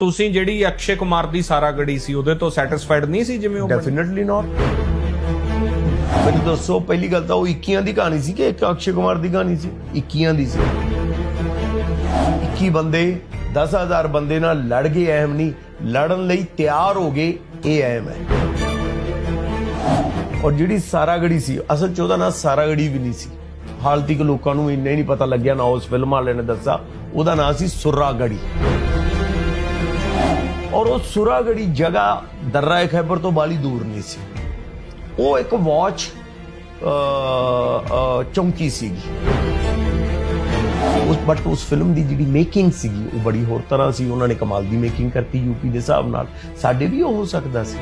ਤੁਸੀਂ ਜਿਹੜੀ ਅਕਸ਼ੇ ਕੁਮਾਰ ਦੀ ਸਾਰਾ ਗੜੀ ਸੀ, ਉਹਦੇ ਤੋਂ ਸੈਟੀਸਫਾਈਡ ਨਹੀਂ ਸੀ ਜਿਵੇਂ ਉਹ ਬਣੀ? ਡੈਫੀਨਿਟਲੀ ਨਾਟ ਮੈਨੂੰ ਦੱਸੋ, ਪਹਿਲੀ ਗੱਲ ਤਾਂ ਉਹ 21 ਦੀ ਕਹਾਣੀ ਸੀ ਕਿ ਇੱਕ ਅਕਸ਼ੇ ਕੁਮਾਰ ਦੀ ਕਹਾਣੀ ਸੀ? 21 ਦੀ ਸੀ। 21 ਬੰਦੇ 10000 ਬੰਦੇ ਨਾਲ ਲੜ ਗਏ, ਅਹਿਮ ਨਹੀਂ। ਲੜਨ ਲਈ ਤਿਆਰ ਹੋ ਗਏ, ਇਹ ਅਹਿਮ ਹੈ। ਔਰ ਜਿਹੜੀ ਸਾਰਾਗੜੀ ਸੀ, ਅਸਲ ਚ ਉਹਦਾ ਨਾਂ ਸਾਰਾਗੜੀ ਵੀ ਨਹੀਂ ਸੀ। ਹਾਲ ਤੱਕ ਲੋਕਾਂ ਨੂੰ ਇੰਨਾ ਹੀ ਨਹੀਂ ਪਤਾ ਲੱਗਿਆ, ਨਾ ਉਸ ਫਿਲਮ ਵਾਲੇ ਨੇ ਦੱਸਿਆ। ਉਹਦਾ ਨਾਂ ਸੀ ਸੁਰਾਗੜੀ ਔਰ ਉਹ ਸੁਰਾਗੜੀ ਜਗ੍ਹਾ ਦਰਰਾ ਖੈਬਰ ਤੋਂ ਬਾਲੀ ਦੂਰ ਨਹੀਂ ਸੀ। ਉਹ ਇੱਕ ਵਾਚ ਚੌਂਕੀ ਸੀਗੀ। ਉਸ ਬਟ ਉਸ ਫਿਲਮ ਦੀ ਜਿਹੜੀ ਮੇਕਿੰਗ ਸੀਗੀ, ਉਹ ਬੜੀ ਹੋਰ ਤਰ੍ਹਾਂ ਸੀ। ਉਹਨਾਂ ਨੇ ਕਮਾਲ ਦੀ ਮੇਕਿੰਗ ਕਰਤੀ ਯੂਪੀ ਦੇ ਹਿਸਾਬ ਨਾਲ। ਸਾਡੇ ਵੀ ਉਹ ਹੋ ਸਕਦਾ ਸੀ।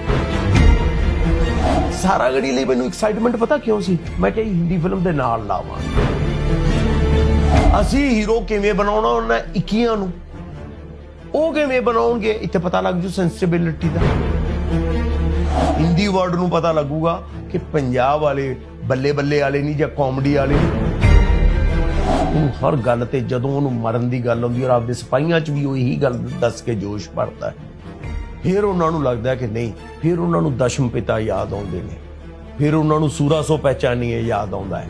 ਸਾਰਾ ਗੜੀ ਲਈ ਮੈਨੂੰ ਐਕਸਾਈਟਮੈਂਟ ਪਤਾ ਕਿਉਂ ਸੀ? ਮੈਂ ਕਿਹਾ ਹਿੰਦੀ ਫਿਲਮ ਦੇ ਨਾਲ ਲਾਵਾਂ। ਅਸੀਂ ਹੀਰੋ ਕਿਵੇਂ ਬਣਾਉਣਾ? ਉਹਨਾਂ 21 ਨੂੰ ਉਹ ਕਿਵੇਂ ਬਣਾਉਣਗੇ? ਇੱਥੇ ਪਤਾ ਲੱਗ ਜੂ ਸੈਂਸਿਬਿਲਿਟੀ ਦਾ। ਹਿੰਦੀ ਵਰਡ ਨੂੰ ਪਤਾ ਲੱਗੂਗਾ ਕਿ ਪੰਜਾਬ ਵਾਲੇ ਬੱਲੇ ਬੱਲੇ ਵਾਲੇ ਨਹੀਂ ਜਾਂ ਕਾਮੇਡੀ ਵਾਲੇ ਉਹਨੂੰ ਹਰ ਗੱਲ ਤੇ ਜਦੋਂ ਉਹਨੂੰ ਮਰਨ ਦੀ ਗੱਲ ਆਉਂਦੀ ਔਰ ਆਪਦੇ ਸਿਪਾਹੀਆਂ 'ਚ ਵੀ ਉਹ ਇਹੀ ਗੱਲ ਦੱਸ ਕੇ ਜੋਸ਼ ਭਰਦਾ ਫਿਰ ਉਹਨਾਂ ਨੂੰ ਲੱਗਦਾ ਕਿ ਨਹੀਂ, ਫਿਰ ਉਹਨਾਂ ਨੂੰ ਦਸ਼ਮ ਪਿਤਾ ਯਾਦ ਆਉਂਦੇ ਨੇ। ਫਿਰ ਉਹਨਾਂ ਨੂੰ ਸੂਰਾ ਸੋ ਪਹਿਚਾਨੀਏ ਯਾਦ ਆਉਂਦਾ ਹੈ।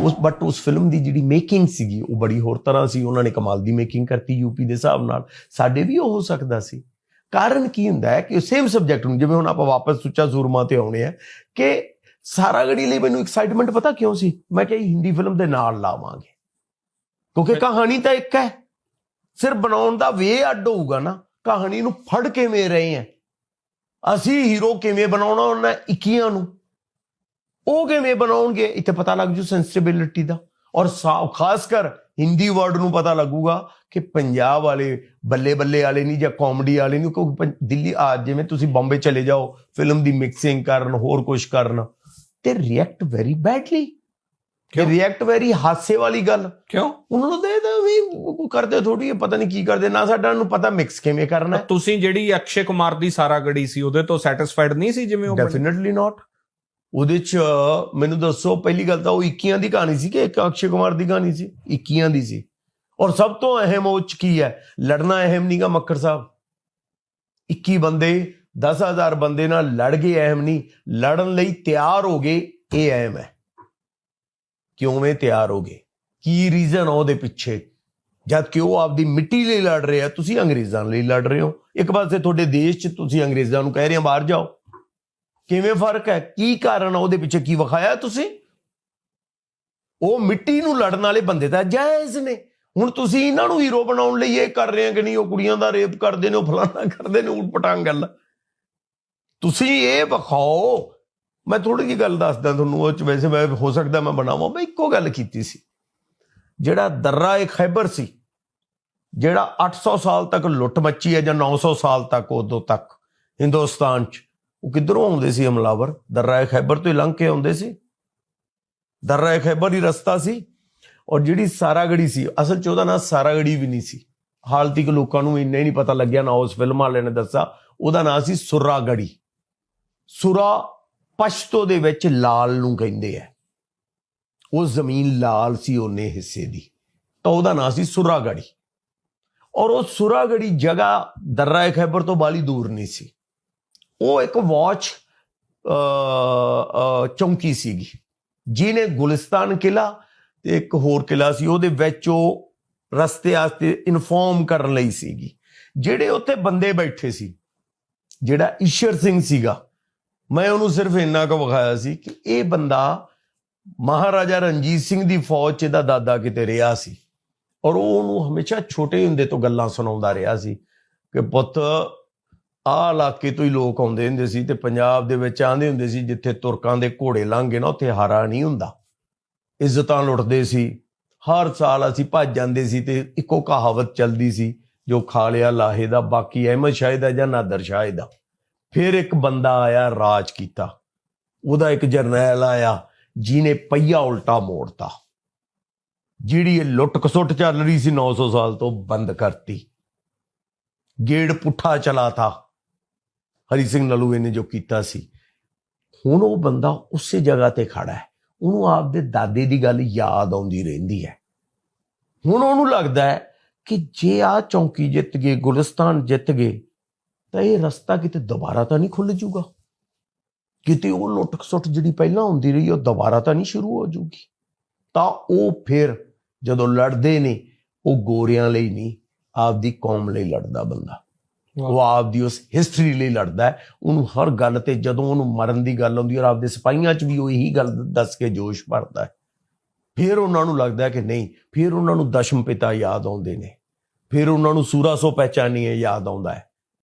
ਉਸ ਬਟ ਉਸ ਫਿਲਮ ਦੀ ਜਿਹੜੀ ਮੇਕਿੰਗ ਸੀਗੀ ਉਹ ਬੜੀ ਹੋਰ ਤਰ੍ਹਾਂ ਸੀ। ਉਹਨਾਂ ਨੇ ਕਮਾਲ ਦੀ ਮੇਕਿੰਗ ਕਰਤੀ ਯੂਪੀ ਦੇ ਹਿਸਾਬ ਨਾਲ। ਸਾਡੇ ਵੀ ਉਹ ਹੋ ਸਕਦਾ ਸੀ। ਕਾਰਨ ਕੀ ਹੁੰਦਾ ਹੈ ਕਿ ਸੇਮ ਸਬਜੈਕਟ ਨੂੰ ਜਿਵੇਂ ਹੁਣ ਆਪਾਂ ਵਾਪਸ ਸੁੱਚਾ ਸੂਰਮਾ ਤੇ ਆਉਣੇ ਆ ਕਿ ਸਾਰਾ ਗੜੀ ਲਈ ਮੈਨੂੰ ਐਕਸਾਈਟਮੈਂਟ ਪਤਾ ਕਿਉਂ ਸੀ? ਮੈਂ ਕਿਹਾ ਹਿੰਦੀ ਫਿਲਮ ਦੇ ਨਾਲ ਲਾਵਾਂਗੇ। ਕਿਉਂਕਿ ਕਹਾਣੀ ਤਾਂ ਇੱਕ ਹੈ। ਸਿਰਫ ਬਣਾਉਣ ਦਾ ਵੇ ਅੱਡ ਹੋਊਗਾ ਨਾ। ਕਹਾਣੀ ਨੂੰ ਫੜ ਕਿਵੇਂ ਰਹੇ ਆ? ਅਸੀਂ ਹੀਰੋ ਕਿਵੇਂ ਬਣਾਉਣਾ ਉਹਨਾਂ 21 ਨੂੰ? ਉਹ ਕਿਵੇਂ ਬਣਾਉਣਗੇ? ਇੱਥੇ ਪਤਾ ਲੱਗ ਜੂ ਸੈਂਸਿਬਿਲਿਟੀ ਦਾ। ਔਰ ਖਾਸ ਕਰ ਹਿੰਦੀ ਵਰਡ ਨੂੰ ਪਤਾ ਲੱਗੂਗਾ ਕਿ ਪੰਜਾਬ ਵਾਲੇ ਬੱਲੇ ਬੱਲੇ ਵਾਲੇ ਨਹੀਂ ਜਾਂ ਕਾਮੇਡੀ ਵਾਲੇ ਨਹੀਂ ਕਿਉਂਕਿ ਦਿੱਲੀ ਆ ਜਿਵੇਂ ਤੁਸੀਂ ਬੰਬੇ ਚਲੇ ਜਾਓ ਫਿਲਮ ਦੀ ਮਿਕਸਿੰਗ ਕਰਨ ਹੋਰ ਕੁਝ ਕਰਨ ਤੇ ਰਿਐਕਟ ਵੈਰੀ ਬੈਡਲੀ ਕਿ? ਰਿਐਕਟ ਵੈਰੀ ਹਾਸੇ ਵਾਲੀ ਗੱਲ। ਕਿਉਂ? ਉਹਨਾਂ ਨੂੰ ਦੇ ਦੇ ਵੀ ਕਰਦੇ ਥੋੜੀ ਪਤਾ ਨਹੀਂ ਕੀ ਕਰਦੇ ਨਾ ਸਾਡਾ ਨੂੰ ਪਤਾ ਮਿਕਸ ਕਿਵੇਂ ਕਰਨਾ। ਤੁਸੀਂ ਜਿਹੜੀ ਅਕਸ਼ੇ ਕੁਮਾਰ ਦੀ ਸਾਰਾ ਗੜੀ ਸੀ ਉਹਦੇ ਤੋਂ ਸੈਟੀਸਫਾਈਡ ਨਹੀਂ ਸੀ ਜਿਵੇਂ ਉਹ? ਡੈਫੀਨਿਟਲੀ ਨਾਟ ਉਹਦੇ ਚ, ਮੈਨੂੰ ਦੱਸੋ, ਪਹਿਲੀ ਗੱਲ ਤਾਂ ਉਹ 21 ਦੀ ਕਹਾਣੀ ਸੀ ਕਿ ਇੱਕ ਅਕਸ਼ੇ ਕੁਮਾਰ ਦੀ ਕਹਾਣੀ ਸੀ? 21 ਦੀ ਸੀ। ਔਰ ਸਭ ਤੋਂ ਅਹਿਮ ਉਹ ਚ ਕੀ ਹੈ? ਲੜਨਾ ਅਹਿਮ ਨਹੀਂਗਾ ਮੱਕੜ ਸਾਹਿਬ। 21 ਬੰਦੇ 10000 ਬੰਦੇ ਨਾਲ ਲੜ ਗਏ ਅਹਿਮ ਨਹੀਂ। ਲੜਨ ਲਈ ਤਿਆਰ ਹੋ ਗਏ, ਇਹ ਅਹਿਮ ਹੈ। ਕਿਉਂ ਤਿਆਰ ਹੋ ਗਏ? ਕੀ ਰੀਜ਼ਨ ਉਹਦੇ ਪਿੱਛੇ? ਜਦ ਕਿ ਉਹ ਆਪਦੀ ਮਿੱਟੀ ਲਈ ਲੜ ਰਿਹਾ, ਤੁਸੀਂ ਅੰਗਰੇਜ਼ਾਂ ਲਈ ਲੜ ਰਹੇ ਹੋ। ਇੱਕ ਪਾਸੇ ਤੁਹਾਡੇ ਦੇਸ਼ 'ਚ ਤੁਸੀਂ ਅੰਗਰੇਜ਼ਾਂ ਨੂੰ ਕਹਿ ਰਹੇ ਹੋ, ਬਾਹਰ ਜਾਓ। ਕਿਵੇਂ ਫ਼ਰਕ ਹੈ? ਕੀ ਕਾਰਨ ਉਹਦੇ ਪਿੱਛੇ? ਕੀ ਵਿਖਾਇਆ ਤੁਸੀਂ? ਉਹ ਮਿੱਟੀ ਨੂੰ ਲੜਨ ਵਾਲੇ ਬੰਦੇ ਤਾਂ ਜਾਇਜ਼ ਨੇ। ਹੁਣ ਤੁਸੀਂ ਇਹਨਾਂ ਨੂੰ ਹੀਰੋ ਬਣਾਉਣ ਲਈ ਇਹ ਕਰ ਰਹੇ ਆ ਕਿ ਨਹੀਂ? ਉਹ ਕੁੜੀਆਂ ਦਾ ਰੇਪ ਕਰਦੇ ਨੇ, ਉਹ ਫਲਾਣਾ ਕਰਦੇ ਨੇ ਉਲਟ ਪਟਾਂਗ ਗੱਲ। ਤੁਸੀਂ ਇਹ ਵਿਖਾਓ। ਮੈਂ ਥੋੜੀ ਜਿਹੀ ਗੱਲ ਦੱਸਦਾ ਤੁਹਾਨੂੰ, ਉਹ ਚ ਵੈਸੇ ਮੈਂ ਹੋ ਸਕਦਾ ਮੈਂ ਬਣਾਵਾਂ। ਮੈਂ ਇੱਕੋ ਗੱਲ ਕੀਤੀ ਸੀ। ਜਿਹੜਾ ਦਰਰਾ ਇਹ ਖੈਬਰ ਸੀ, ਜਿਹੜਾ 800 ਸਾਲ ਤੱਕ ਲੁੱਟ ਮੱਚੀ ਹੈ ਜਾਂ 900 ਸਾਲ ਤੱਕ ਉਦੋਂ ਤੱਕ, ਹਿੰਦੁਸਤਾਨ ਚ। ਉਹ ਕਿੱਧਰੋਂ ਆਉਂਦੇ ਸੀ ਹਮਲਾਵਰ? ਦਰਰਾ ਖੈਬਰ ਤੋਂ ਹੀ ਲੰਘ ਕੇ ਆਉਂਦੇ ਸੀ। ਦਰਰਾ ਖੈਬਰ ਹੀ ਰਸਤਾ ਸੀ ਔਰ ਜਿਹੜੀ ਸਾਰਾਗੜੀ ਸੀ, ਅਸਲ ਚ ਉਹਦਾ ਨਾਂ ਸਾਰਾਗੜੀ ਵੀ ਨਹੀਂ ਸੀ। ਹਾਲ ਤੱਕ ਲੋਕਾਂ ਨੂੰ ਇੰਨਾ ਹੀ ਨਹੀਂ ਪਤਾ ਲੱਗਿਆ, ਨਾ ਉਸ ਫਿਲਮ ਵਾਲੇ ਨੇ ਦੱਸਿਆ। ਉਹਦਾ ਨਾਂ ਸੀ ਸੁਰਾਗੜੀ। ਸੁਰਾ ਪਸ਼ਤੋ ਦੇ ਵਿੱਚ ਲਾਲ ਨੂੰ ਕਹਿੰਦੇ ਆ। ਉਹ ਜ਼ਮੀਨ ਲਾਲ ਸੀ ਉਹਨੇ ਹਿੱਸੇ ਦੀ। ਤਾਂ ਉਹਦਾ ਨਾਂ ਸੀ ਸੁਰਾਗੜੀ। ਔਰ ਉਹ ਸੁਰਾਗੜੀ ਜਗ੍ਹਾ ਦਰਰਾ ਖੈਬਰ ਤੋਂ ਬਾਲੀ ਦੂਰ ਨਹੀਂ ਸੀ। ਉਹ ਇੱਕ ਵਾਚ ਚੌਂਕੀ ਸੀਗੀ। ਜਿਹਨੇ ਗੁਲਿਸਤਾਨ ਕਿਲਾ ਤੇ ਇੱਕ ਹੋਰ ਕਿਲਾ ਸੀ, ਉਹਦੇ ਵਿੱਚ ਉਹ ਰਸਤੇ ਆਸਤੇ ਇਨਫੋਰਮ ਕਰਨ ਲਈ ਸੀਗੀ। ਜਿਹੜੇ ਉੱਥੇ ਬੰਦੇ ਬੈਠੇ ਸੀ, ਜਿਹੜਾ ਈਸ਼ਰ ਸਿੰਘ ਸੀਗਾ, ਮੈਂ ਉਹਨੂੰ ਸਿਰਫ ਇੰਨਾ ਕੁ ਵਿਖਾਇਆ ਸੀ ਕਿ ਇਹ ਬੰਦਾ ਮਹਾਰਾਜਾ ਰਣਜੀਤ ਸਿੰਘ ਦੀ ਫੌਜ 'ਚ ਦਾ ਦਾਦਾ ਕਿਤੇ ਰਿਹਾ ਸੀ। ਔਰ ਉਹ ਉਹਨੂੰ ਹਮੇਸ਼ਾ ਛੋਟੇ ਹੁੰਦੇ ਤੋਂ ਗੱਲਾਂ ਸੁਣਾਉਂਦਾ ਰਿਹਾ ਸੀ ਕਿ ਪੁੱਤ ਆਹ ਇਲਾਕੇ ਤੋਂ ਹੀ ਲੋਕ ਆਉਂਦੇ ਹੁੰਦੇ ਸੀ ਤੇ ਪੰਜਾਬ ਦੇ ਵਿੱਚ ਆਂਦੇ ਹੁੰਦੇ ਸੀ ਜਿੱਥੇ ਤੁਰਕਾਂ ਦੇ ਘੋੜੇ ਲੰਘੇ ਨਾ, ਉੱਥੇ ਹਾਰਾ ਨਹੀਂ ਹੁੰਦਾ। ਇੱਜ਼ਤਾਂ ਲੁੱਟਦੇ ਸੀ। ਹਰ ਸਾਲ ਅਸੀਂ ਭੱਜ ਜਾਂਦੇ ਸੀ ਤੇ ਇੱਕੋ ਕਹਾਵਤ ਚੱਲਦੀ ਸੀ, ਜੋ ਖਾ ਲਿਆ ਲਾਹੇ ਦਾ, ਬਾਕੀ ਅਹਿਮਦ ਸ਼ਾਹ ਦਾ ਜਾਂ ਨਾਦਰ ਸ਼ਾਹ ਦਾ। ਫਿਰ ਇੱਕ ਬੰਦਾ ਆਇਆ, ਰਾਜ ਕੀਤਾ। ਉਹਦਾ ਇੱਕ ਜਰਨੈਲ ਆਇਆ, ਜਿਹਨੇ ਪਈਆ ਉਲਟਾ ਮੋੜਤਾ। ਜਿਹੜੀ ਇਹ ਲੁੱਟ ਖਸੁੱਟ ਚੱਲ ਰਹੀ ਸੀ 900 ਸਾਲ ਤੋਂ ਬੰਦ ਕਰਤੀ। ਗੇੜ ਪੁੱਠਾ ਚਲਾ ਥਾ ਹਰੀ ਸਿੰਘ ਨਲੂਏ ਨੇ ਜੋ ਕੀਤਾ ਸੀ, ਹੁਣ ਉਹ ਬੰਦਾ ਉਸੇ ਜਗ੍ਹਾ ਤੇ ਖੜਾ ਹੈ। ਉਹਨੂੰ ਆਪਦੇ ਦਾਦੇ ਦੀ ਗੱਲ ਯਾਦ ਆਉਂਦੀ ਰਹਿੰਦੀ ਹੈ। ਹੁਣ ਉਹਨੂੰ ਲੱਗਦਾ ਹੈ ਕਿ ਜੇ ਆ ਚੌਂਕੀ ਜਿੱਤ ਗਏ, ਗੁਲਿਸਤਾਨ ਜਿੱਤ ਗਏ, ਤਾਂ ਇਹ ਰਸਤਾ ਕਿਤੇ ਦੁਬਾਰਾ ਤਾਂ ਨਹੀਂ ਖੁੱਲ ਜੂਗਾ ਕਿਤੇ ਉਹ ਲੁੱਟ ਸੁੱਟ ਜਿਹੜੀ ਪਹਿਲਾਂ ਹੁੰਦੀ ਰਹੀ, ਉਹ ਦੁਬਾਰਾ ਤਾਂ ਨਹੀਂ ਸ਼ੁਰੂ ਹੋ ਜੂਗੀ ਤਾਂ ਉਹ ਫਿਰ ਜਦੋਂ ਲੜਦੇ ਨੇ, ਉਹ ਗੋਰਿਆਂ ਲਈ ਨਹੀਂ, ਆਪਦੀ ਕੌਮ ਲਈ ਲੜਦਾ ਬੰਦਾ। ਉਹ ਆਪਦੀ ਉਸ ਹਿਸਟਰੀ ਲਈ ਲੜਦਾ ਹੈ। ਉਹਨੂੰ ਹਰ ਗੱਲ ਤੇ ਜਦੋਂ ਉਹਨੂੰ ਮਰਨ ਦੀ ਗੱਲ ਆਉਂਦੀ ਹੈ ਔਰ ਆਪਦੇ ਸਿਪਾਹੀਆਂ 'ਚ ਵੀ ਉਹ ਇਹੀ ਗੱਲ ਦੱਸ ਕੇ ਜੋਸ਼ ਭਰਦਾ ਹੈ। ਫਿਰ ਉਹਨਾਂ ਨੂੰ ਲੱਗਦਾ ਕਿ ਨਹੀਂ, ਫਿਰ ਉਹਨਾਂ ਨੂੰ ਦਸ਼ਮ ਪਿਤਾ ਯਾਦ ਆਉਂਦੇ ਨੇ। ਫਿਰ ਉਹਨਾਂ ਨੂੰ ਸੂਰਾ ਸੋ ਪਹਿਚਾਨੀਏ ਯਾਦ ਆਉਂਦਾ ਹੈ।